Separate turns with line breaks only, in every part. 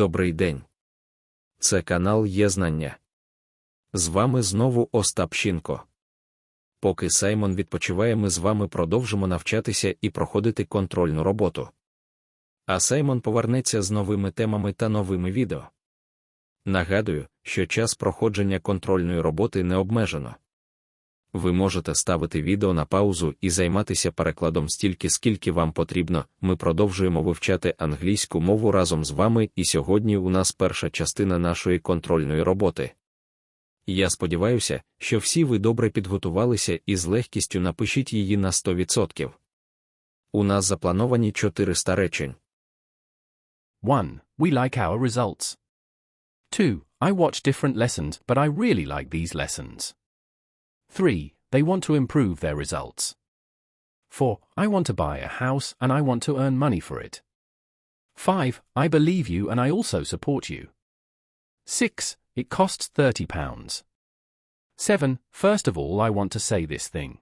Добрий день. Це канал Є Знання. З вами знову Остап Щінко. Поки Саймон відпочиває, ми з вами продовжимо навчатися і проходити контрольну роботу. А Саймон повернеться з новими темами та новими відео. Нагадую, що час проходження контрольної роботи не обмежено. Ви можете ставити відео на паузу і займатися перекладом стільки, скільки вам потрібно. Ми продовжуємо вивчати англійську мову разом з вами, і сьогодні у нас перша частина нашої контрольної роботи. Я сподіваюся, що всі ви добре підготувалися і з легкістю напишіть її на 100%. У нас заплановані 400 речень.
1. We like our results. 2. I watch different lessons, but I really like these lessons. 3. They want to improve their results. 4. I want to buy a house and I want to earn money for it. 5. I believe you and I also support you. 6. It costs £30. 7. First of all, I want to say this thing.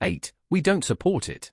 8. We don't support it.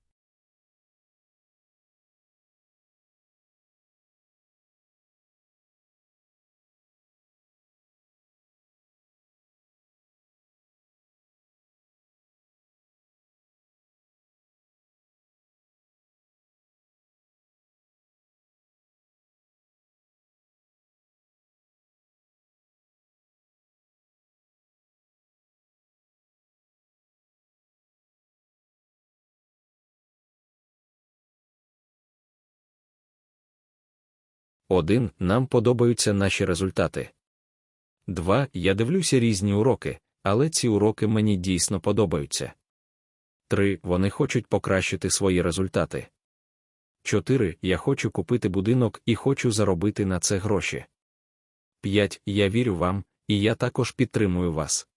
Один. Нам подобаються наші результати. 2. Я дивлюся різні уроки, але ці уроки мені дійсно подобаються. 3. Вони хочуть покращити свої результати. 4. Я хочу купити будинок і хочу заробити на це гроші. 5. Я вірю вам, і я також підтримую вас.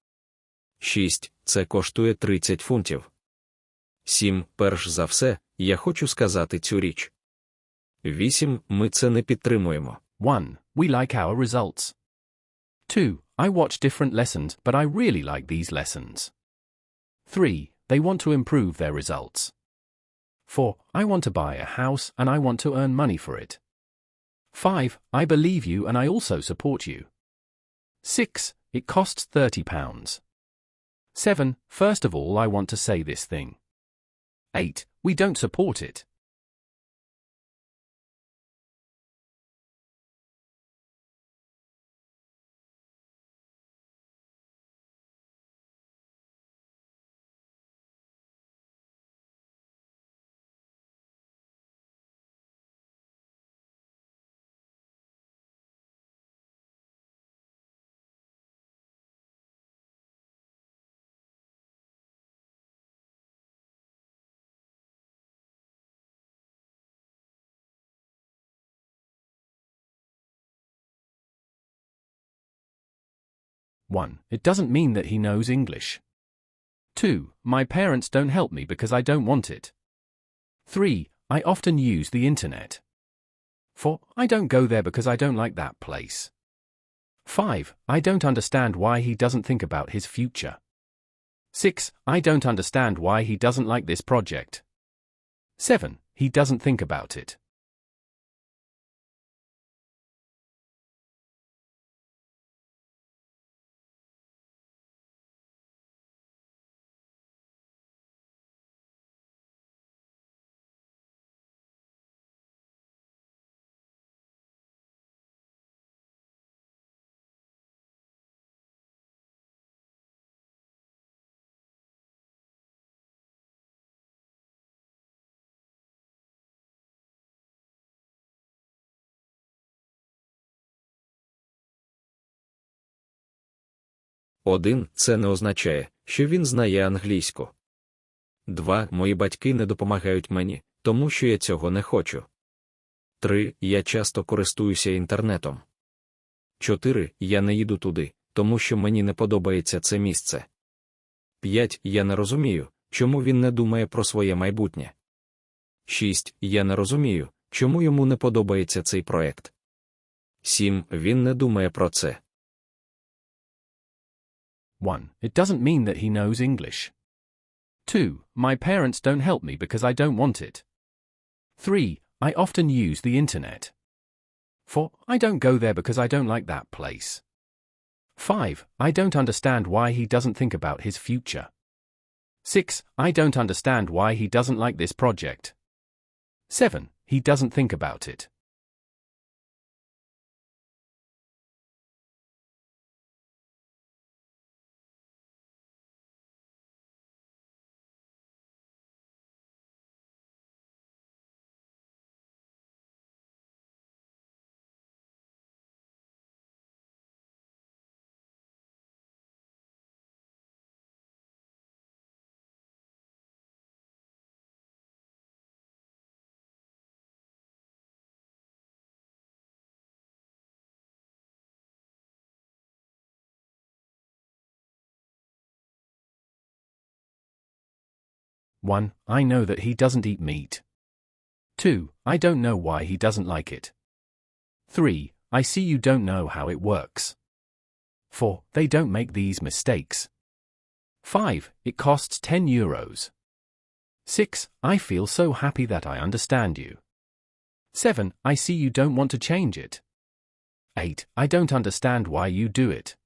6. Це коштує 30 фунтів. 7. Перш за все, я хочу сказати цю річ. 8. Ми це не підтримуємо.
1. We like our results. 2. I watch different lessons, but I really like these lessons. 3. They want to improve their results. 4. I want to buy a house and I want to earn money for it. 5. I believe you and I also support you. 6. It costs £30. 7. First of all, I want to say this thing. 8. We don't support it. One, it doesn't mean that he knows English. Two, my parents don't help me because I don't want it. Three, I often use the internet. Four, I don't go there because I don't like that place. Five, I don't understand why he doesn't think about his future. Six, I don't understand why he doesn't like this project. Seven, he doesn't think about it.
Один. Це не означає, що він знає англійську. 2. Мої батьки не допомагають мені, тому що я цього не хочу. 3. Я часто користуюся інтернетом. 4. Я не їду туди, тому що мені не подобається це місце. 5. Я не розумію, чому він не думає про своє майбутнє. 6. Я не розумію, чому йому не подобається цей проект. 7. Він не думає про це.
1. It doesn't mean that he knows English. 2. My parents don't help me because I don't want it. 3. I often use the internet. 4. I don't go there because I don't like that place. 5. I don't understand why he doesn't think about his future. 6. I don't understand why he doesn't like this project. 7. He doesn't think about it. One, I know that he doesn't eat meat. Two, I don't know why he doesn't like it. Three, I see you don't know how it works. Four, they don't make these mistakes. Five, it costs 10 euros. Six, I feel so happy that I understand you. Seven, I see you don't want to change it. Eight, I don't understand why you do it.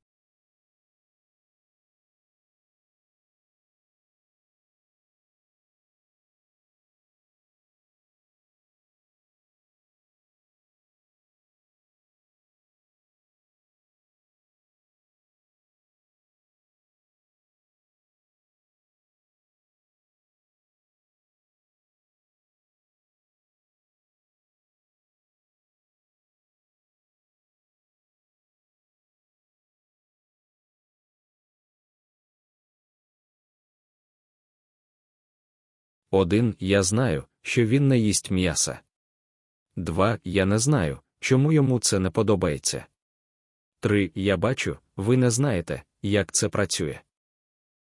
Один, я знаю, що він не їсть м'яса. Два, я не знаю, чому йому це не подобається. Три, я бачу, ви не знаєте, як це працює.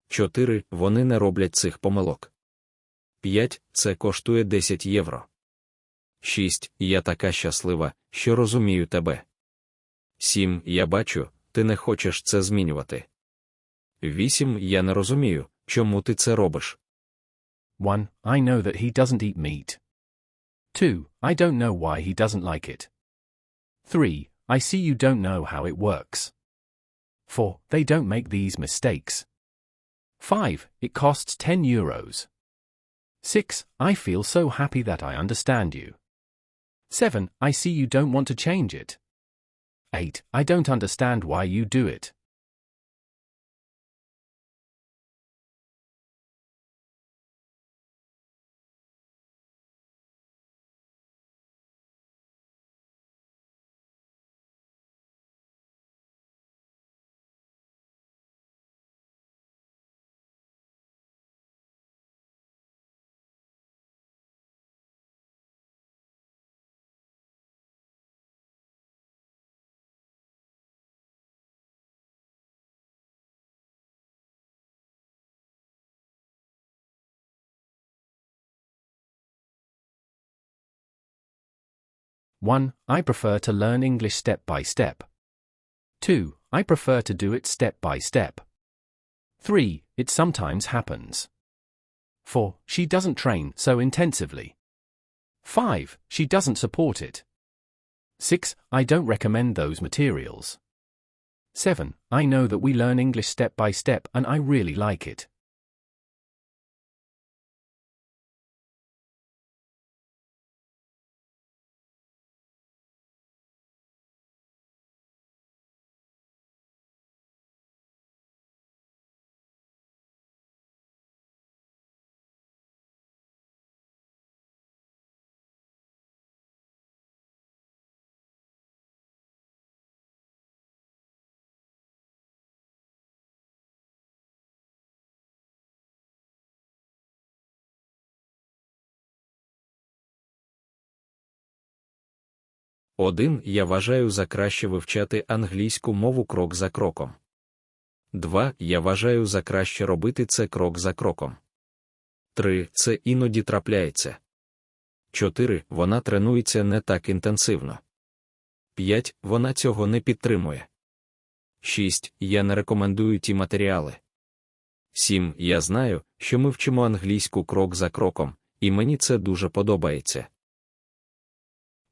Чотири, вони не роблять цих помилок. П'ять, це коштує 10 євро. Шість, я така щаслива, що розумію тебе. Сім, я бачу, ти не хочеш це змінювати. Вісім, я не розумію, чому ти це робиш.
1. I know that he doesn't eat meat. 2. I don't know why he doesn't like it. 3. I see you don't know how it works. 4. They don't make these mistakes. 5. It costs 10 euros. 6. I feel so happy that I understand you. 7. I see you don't want to change it. 8. I don't understand why you do it. One, I prefer to learn English step by step. Two, I prefer to do it step by step. Three, it sometimes happens. Four, she doesn't train so intensively. Five, she doesn't support it. Six, I don't recommend those materials. Seven, I know that we learn English step by step and I really like it.
Один, я вважаю за краще вивчати англійську мову крок за кроком. Два, я вважаю за краще робити це крок за кроком. Три, це іноді трапляється. Чотири, вона тренується не так інтенсивно. П'ять, вона цього не підтримує. Шість, я не рекомендую ті матеріали. Сім, я знаю, що ми вчимо англійську крок за кроком, і мені це дуже подобається.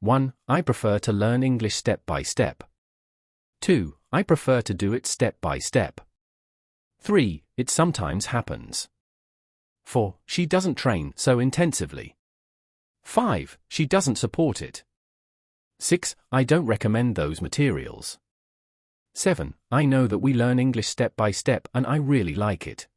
1. I prefer to learn English step by step. 2. I prefer to do it step by step. 3. It sometimes happens. 4. She doesn't train so intensively. 5. She doesn't support it. 6. I don't recommend those materials. 7. I know that we learn English step by step and I really like it.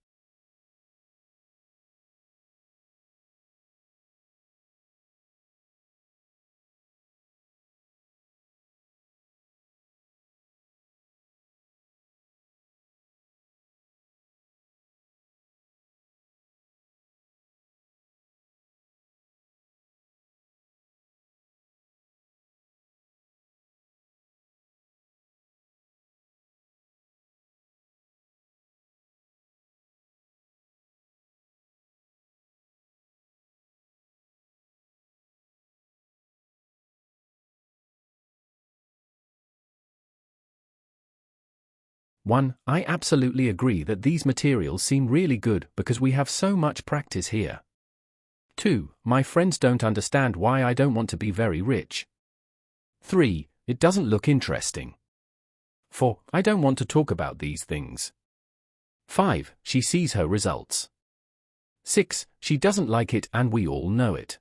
One, I absolutely agree that these materials seem really good because we have so much practice here. 2. My friends don't understand why I don't want to be very rich. 3. It doesn't look interesting. 4. I don't want to talk about these things. 5. She sees her results. 6. She doesn't like it and we all know it.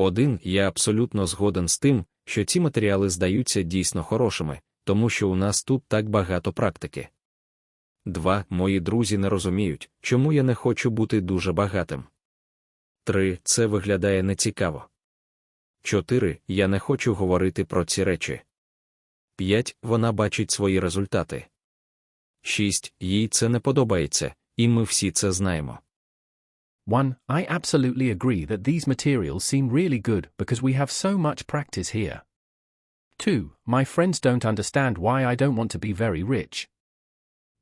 Один, я абсолютно згоден з тим, що ці матеріали здаються дійсно хорошими, тому що у нас тут так багато практики. Два, мої друзі не розуміють, чому я не хочу бути дуже багатим. Три, це виглядає нецікаво. Чотири, я не хочу говорити про ці речі. П'ять, вона бачить свої результати. Шість, їй це не подобається, і ми всі це знаємо.
1. I absolutely agree that these materials seem really good because we have so much practice here. 2. My friends don't understand why I don't want to be very rich.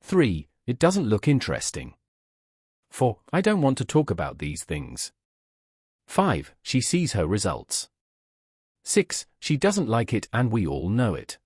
3. It doesn't look interesting. 4. I don't want to talk about these things. 5. She sees her results. 6. She doesn't like it and we all know it.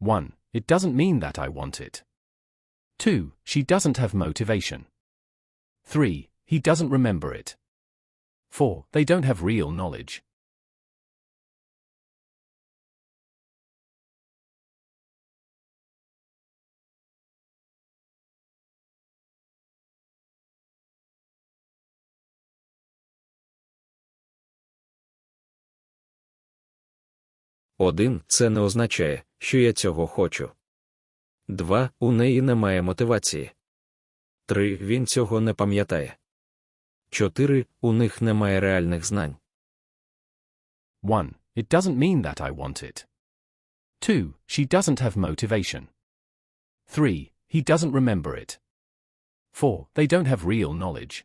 One, it doesn't mean that I want it. Two, she doesn't have motivation. Three, he doesn't remember it. Four, they don't have real knowledge.
Один, це не означає, що я цього хочу. Два, у неї немає мотивації. Три, він цього не пам'ятає. Чотири, у них немає реальних знань.
1. It doesn't mean that I want it. 2. She doesn't have motivation. 3. He doesn't remember it. 4. They don't have real knowledge.